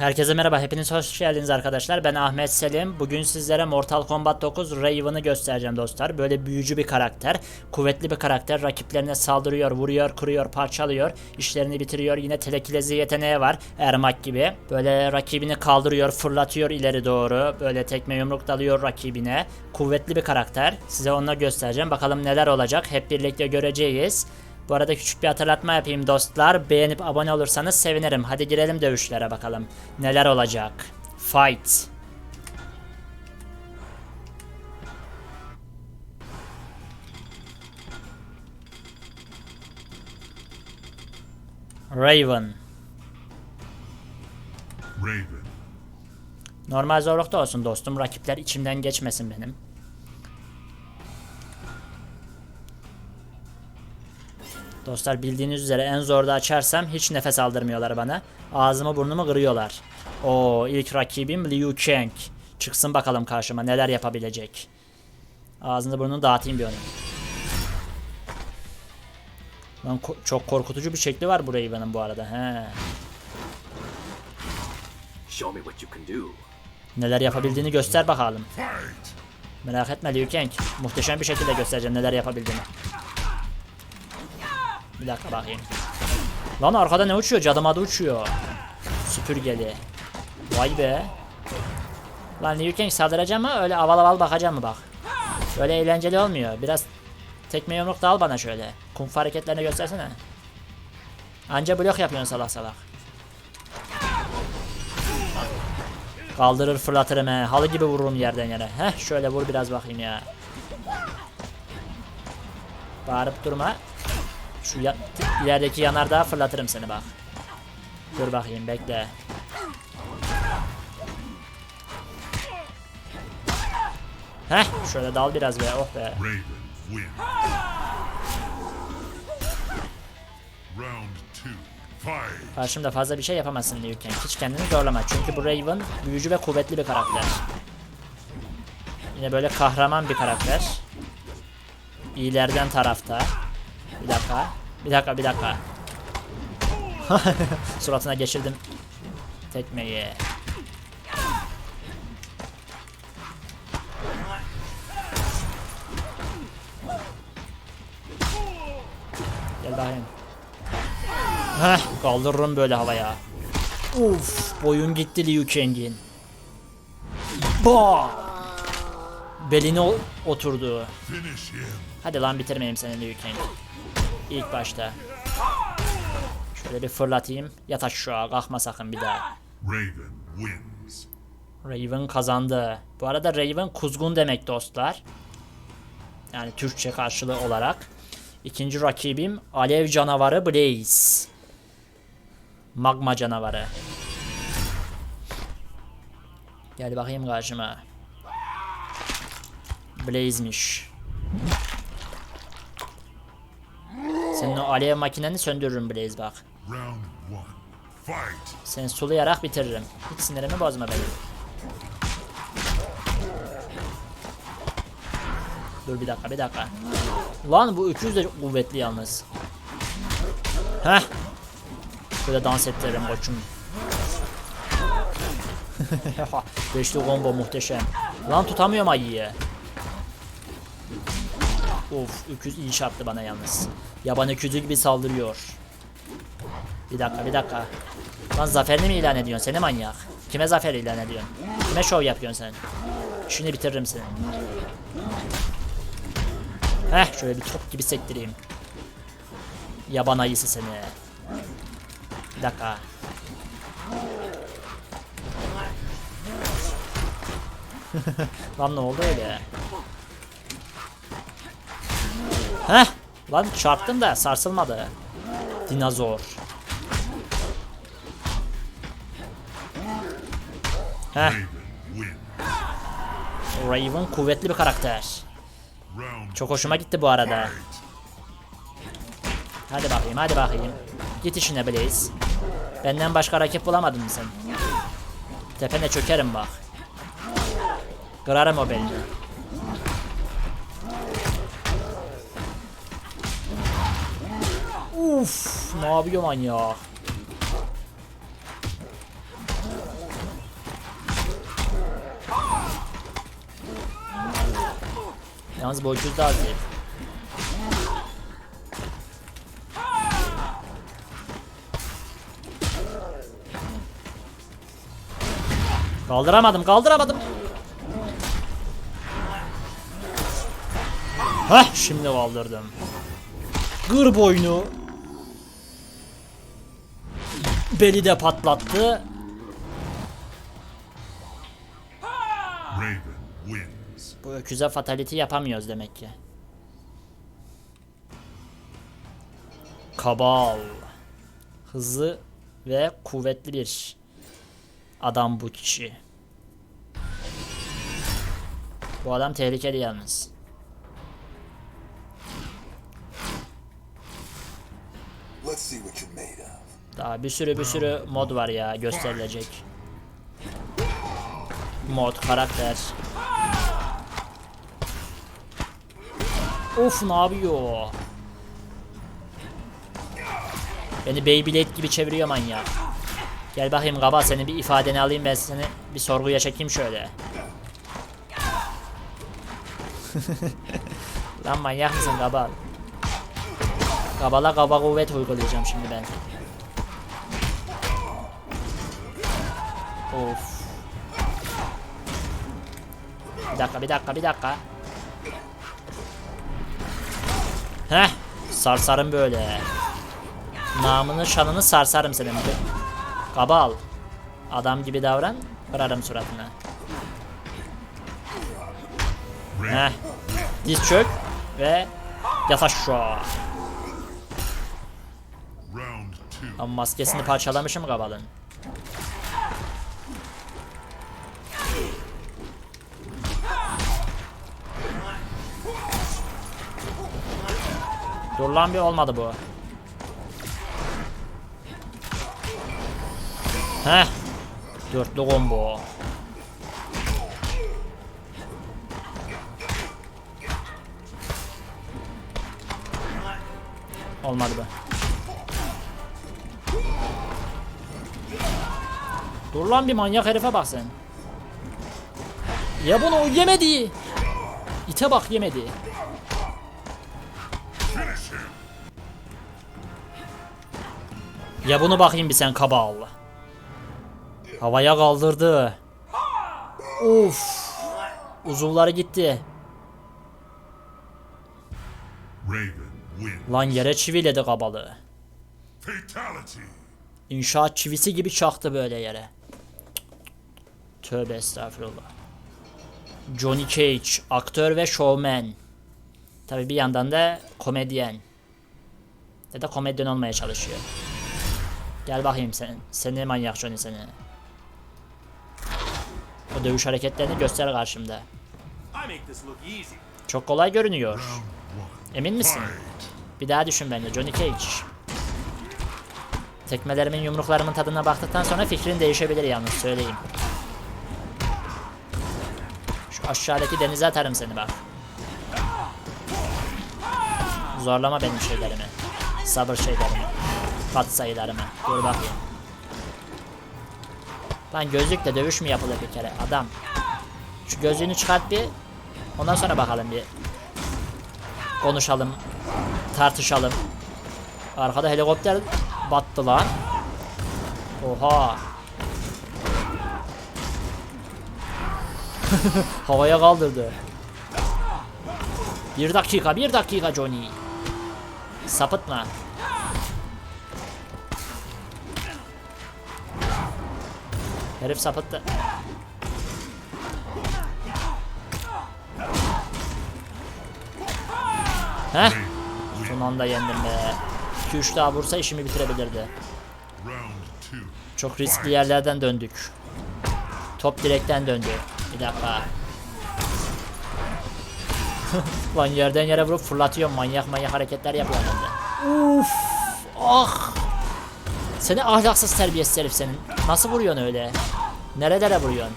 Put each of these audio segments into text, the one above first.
Herkese merhaba, hepiniz hoş geldiniz arkadaşlar. Ben Ahmet Selim. Bugün sizlere Mortal Kombat 9 Raven'ı göstereceğim dostlar. Böyle büyücü bir karakter, kuvvetli bir karakter. Rakiplerine saldırıyor, vuruyor, kırıyor, parçalıyor. işlerini bitiriyor. Yine telekilezi yeteneği var, Ermak gibi. Böyle rakibini kaldırıyor, fırlatıyor ileri doğru. Böyle tekme yumruk dalıyor rakibine. Kuvvetli bir karakter. Size onu göstereceğim. Bakalım neler olacak. Hep birlikte göreceğiz. Bu arada küçük bir hatırlatma yapayım dostlar. Beğenip abone olursanız sevinirim. Hadi girelim dövüşlere bakalım. Neler olacak? Fight. Raven. Raven. Normal zorlukta olsun dostum. Rakipler içimden geçmesin benim. Dostlar bildiğiniz üzere en zorda açarsam hiç nefes aldırmıyorlar bana. Ağzımı burnumu kırıyorlar. O ilk rakibim Liu Kang. Çıksın bakalım karşıma neler yapabilecek. Ağzını burnunu dağıtayım bir onu. Lan ko- çok korkutucu bir şekli var bu Raven'ın bu arada. He. Show me what you can do. Neler yapabildiğini göster bakalım. Merak etme Liu Kang. Muhteşem bir şekilde göstereceğim neler yapabildiğini. Bir dakika bakayım. Lan arkada ne uçuyor? Cadım adı uçuyor. Süpürgeli. Vay be. Lan Kang saldıracağım mı? Öyle aval aval bakacağım mı bak. Böyle eğlenceli olmuyor. Biraz tekme yumruk da al bana şöyle. Kung fu hareketlerini göstersene. Anca blok yapıyorsun salak salak. Kaldırır fırlatırım he. Halı gibi vururum yerden yere. Heh şöyle vur biraz bakayım ya. Bağırıp durma. Şu ya ilerideki yanardağa fırlatırım seni bak. Dur bakayım bekle. Heh şöyle dal biraz be oh be. Karşımda fazla bir şey yapamazsın Liu Kang. Hiç kendini zorlama. Çünkü bu Raven büyücü ve kuvvetli bir karakter. Yine böyle kahraman bir karakter. İyilerden tarafta. Bir dakika. Bir dakika bir dakika. Suratına geçirdim. Tekmeyi. Gel bakayım. Heh, kaldırırım böyle havaya. Uf, boyun gitti Liu Kang'in. Ba! Beline oturdu. Hadi lan bitirmeyeyim seni Liu Kang. İlk başta. Şöyle bir fırlatayım. Yat aşağı kalkma sakın bir daha. Raven wins. Raven kazandı. Bu arada Raven kuzgun demek dostlar. Yani Türkçe karşılığı olarak. İkinci rakibim Alev canavarı Blaze. Magma canavarı. Gel bakayım karşıma. Blaze'miş. Senin o alev makineni söndürürüm Blaze bak. Seni sulayarak bitiririm. Hiç sinirimi bozma benim. Dur bir dakika bir dakika. Lan bu öküz de çok kuvvetli yalnız. Heh. Böyle dans ettiririm koçum. Beşli combo muhteşem. Lan tutamıyorum ayıyı. Of öküz iyi çarptı bana yalnız. Yaban öküzü gibi saldırıyor. Bir dakika bir dakika. Lan zaferini mi ilan ediyorsun seni manyak? Kime zafer ilan ediyorsun? Kime şov yapıyorsun sen? İşini bitiririm seni. Heh şöyle bir top gibi sektireyim. Yaban ayısı seni. Bir dakika. Lan ne oldu öyle? Heh! Lan çarptım da sarsılmadı. Dinozor. Heh, Raven kuvvetli bir karakter. Çok hoşuma gitti bu arada. Hadi bakayım, hadi bakayım. Git işine Blaze. Benden başka rakip bulamadın mı sen? Tepene çökerim bak. Kırarım o belini. Uf, ne yapıyor lan ya? Yalnız boşuz da azir. Kaldıramadım, kaldıramadım. Hah, şimdi kaldırdım. Gır boynu. Beli de patlattı. Raven wins. Bu öküze fatality yapamıyoruz demek ki. Kabal. Hızlı ve kuvvetli bir adam bu kişi. Bu adam tehlikeli yalnız. Let's see what you're made of. Daha bir sürü bir sürü mod var ya gösterilecek. Mod, karakter. Of ne yapıyor? Beni Beyblade gibi çeviriyor manyak. Gel bakayım kaba senin bir ifadeni alayım ben seni bir sorguya çekeyim şöyle. Lan manyak mısın kaba? Kabala kaba kuvvet uygulayacağım şimdi ben. Of. Bir dakika, bir dakika, bir dakika. Heh, sarsarım böyle. Namını şanını sarsarım senin. Kabal. Adam gibi davran, kırarım suratını. Heh. Diz çök ve yat aşağı. Ama maskesini parçalamışım kabalın. Dur lan bir olmadı bu. Heh. Dörtlü combo. Olmadı bu. Dur lan bir manyak herife bak sen. Ya bunu yemedi. İte bak yemedi. Ya bunu bakayım bir sen kabal. Havaya kaldırdı. Uf. Uzuvları gitti. Lan yere çiviledi kabalı. Fatality. İnşaat çivisi gibi çaktı böyle yere. Tövbe estağfurullah. Johnny Cage, aktör ve showman. Tabi bir yandan da komedyen. Ya da komedyen olmaya çalışıyor. Gel bakayım sen. Seni manyak Johnny seni. O dövüş hareketlerini göster karşımda. Çok kolay görünüyor. Emin misin? Bir daha düşün bence Johnny Cage. Tekmelerimin yumruklarımın tadına baktıktan sonra fikrin değişebilir yalnız söyleyeyim. Şu aşağıdaki denize atarım seni bak. Zorlama benim şeylerimi. Sabır şeylerimi. Kat sayılarımı. Dur bakayım. Lan gözlükle dövüş mü yapılır bir kere adam? Şu gözlüğünü çıkart bir. Ondan sonra bakalım bir. Konuşalım. Tartışalım. Arkada helikopter battı lan. Oha. Havaya kaldırdı. Bir dakika, bir dakika Johnny. Sapıtma. Herif sapıttı. Heh. Son anda yendim be. 2-3 daha vursa işimi bitirebilirdi. Çok riskli yerlerden döndük. Top direkten döndü. Bir dakika. Lan yerden yere vurup fırlatıyorum. Manyak manyak hareketler yapıyorum ben de. Uf. Ah. Seni ahlaksız terbiyesiz herif senin. Nasıl vuruyorsun öyle? Nerelere vuruyorsun?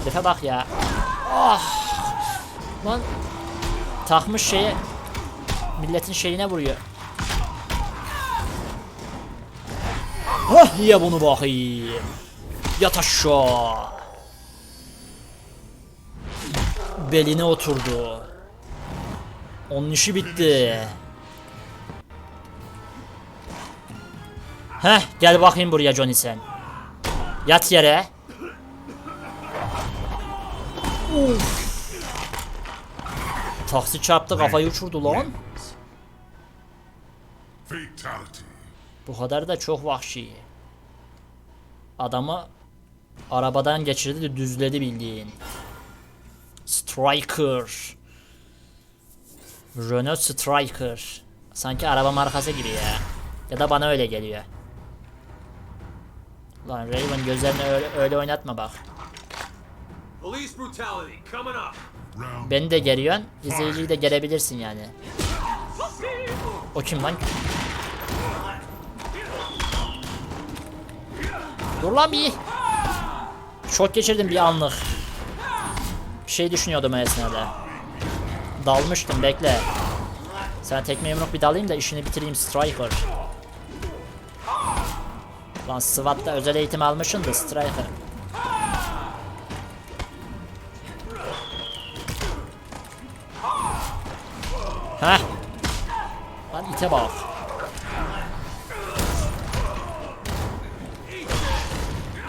Herife bak ya. Ah. Lan takmış şeye milletin şeyine vuruyor. Hah ya bunu bakayım. Yat aşağı. beline oturdu. Onun işi bitti. Heh gel bakayım buraya Johnny sen. Yat yere. Uf. Taksi çarptı kafayı uçurdu lan. Bu kadar da çok vahşi. Adamı arabadan geçirdi de düzledi bildiğin. Striker. Renault Striker. Sanki araba markası gibi ya. Ya da bana öyle geliyor. Lan Raven gözlerini öyle, öyle oynatma bak. Police brutality coming up. Round Beni de geriyorsun, izleyiciyi de gerebilirsin yani. O kim lan? Dur lan bir. Şok geçirdim bir anlık. Bir şey düşünüyordum o esnada. Dalmıştım bekle. Sana tekme yumruk bir dalayım da işini bitireyim Striker. Lan SWAT'ta özel eğitim almışsın da Striker. Heh. Lan ite bak.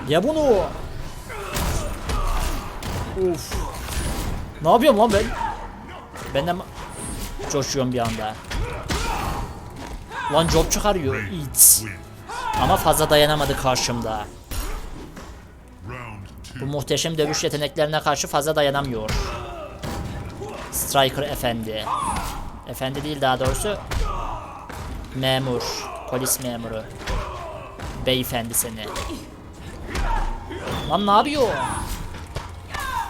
Ya bunu. Uf. Ne yapıyorum lan ben? Ben de coşuyorum bir anda. Lan job çıkarıyor. It. Ama fazla dayanamadı karşımda. Bu muhteşem dövüş yeteneklerine karşı fazla dayanamıyor. Striker efendi. Efendi değil daha doğrusu. Memur. Polis memuru. Beyefendi seni. Lan ne yapıyor?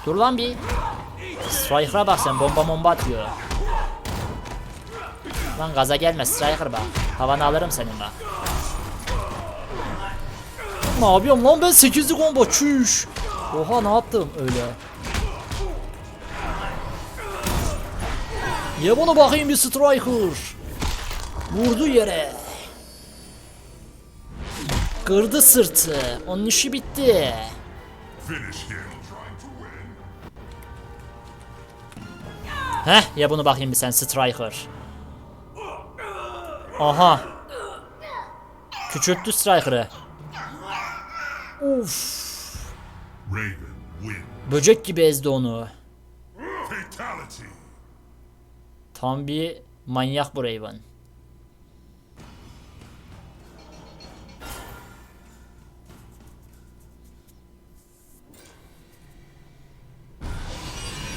Dur lan bir. Striker'a bak sen bomba bomba atıyor. Lan gaza gelme Striker bak. Havanı alırım senin bak. Ne yapıyorum lan ben 8'lik combo çüş. Oha ne yaptım öyle. Ye bunu bakayım bir striker. Vurdu yere. Kırdı sırtı. Onun işi bitti. Heh ya bunu bakayım bir sen striker. Aha. Küçülttü striker'ı. Wins. Böcek gibi ezdi onu. Tam bir manyak bu Raven.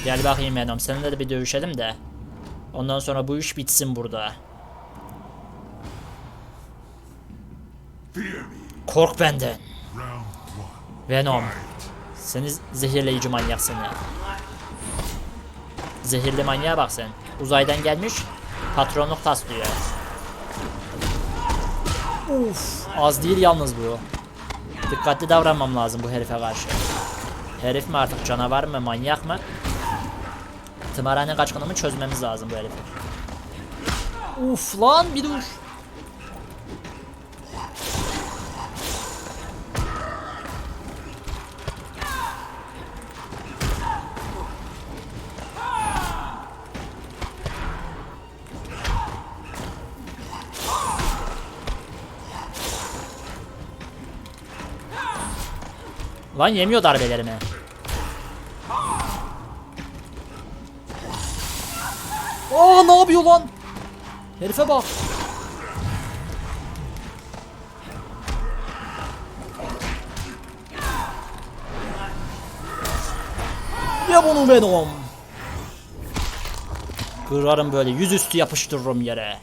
Gel bakayım Venom seninle de bir dövüşelim de. Ondan sonra bu iş bitsin burada. Kork benden. Venom. Seni zehirleyici manyak seni. Zehirli manyağa bak sen. Uzaydan gelmiş patronluk taslıyor. Uf, az değil yalnız bu. Dikkatli davranmam lazım bu herife karşı. Herif mi artık canavar mı manyak mı? Tımarhane kaçkını mı çözmemiz lazım bu herifi. Uf lan bir dur. Lan yemiyor darbelerimi. Aa ne yapıyor lan? Herife bak. Ya bunu Venom. Kırarım böyle yüzüstü yapıştırırım yere.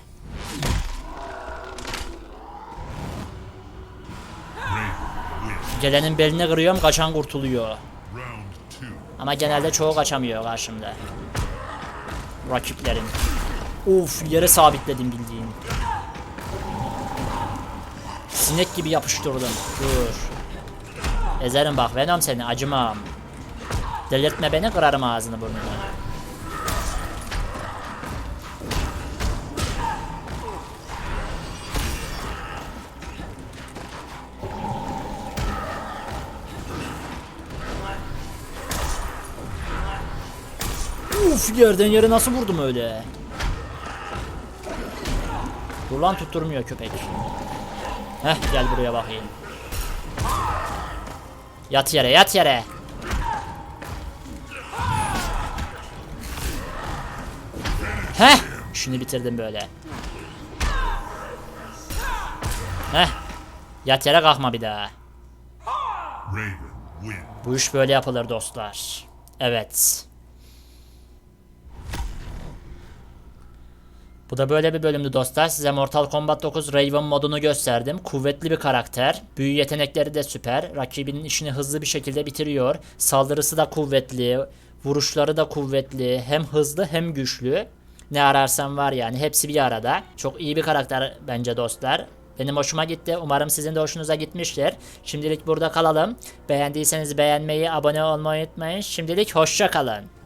Gelenin belini kırıyorum kaçan kurtuluyor. Ama genelde çoğu kaçamıyor karşımda. Rakiplerin. Uf yere sabitledim bildiğin. Sinek gibi yapıştırdım. Dur. Ezerim bak Venom seni acımam. Delirtme beni kırarım ağzını burnunu. Yerden yere nasıl vurdum öyle? Dur lan tutturmuyor köpek. Heh gel buraya bakayım. Yat yere yat yere. Heh şunu bitirdim böyle. Heh yat yere kalkma bir daha. Bu iş böyle yapılır dostlar. Evet. Bu da böyle bir bölümdü dostlar. Size Mortal Kombat 9 Raven modunu gösterdim. Kuvvetli bir karakter. Büyü yetenekleri de süper. Rakibinin işini hızlı bir şekilde bitiriyor. Saldırısı da kuvvetli. Vuruşları da kuvvetli. Hem hızlı hem güçlü. Ne ararsan var yani. Hepsi bir arada. Çok iyi bir karakter bence dostlar. Benim hoşuma gitti. Umarım sizin de hoşunuza gitmiştir. Şimdilik burada kalalım. Beğendiyseniz beğenmeyi, abone olmayı unutmayın. Şimdilik hoşça kalın.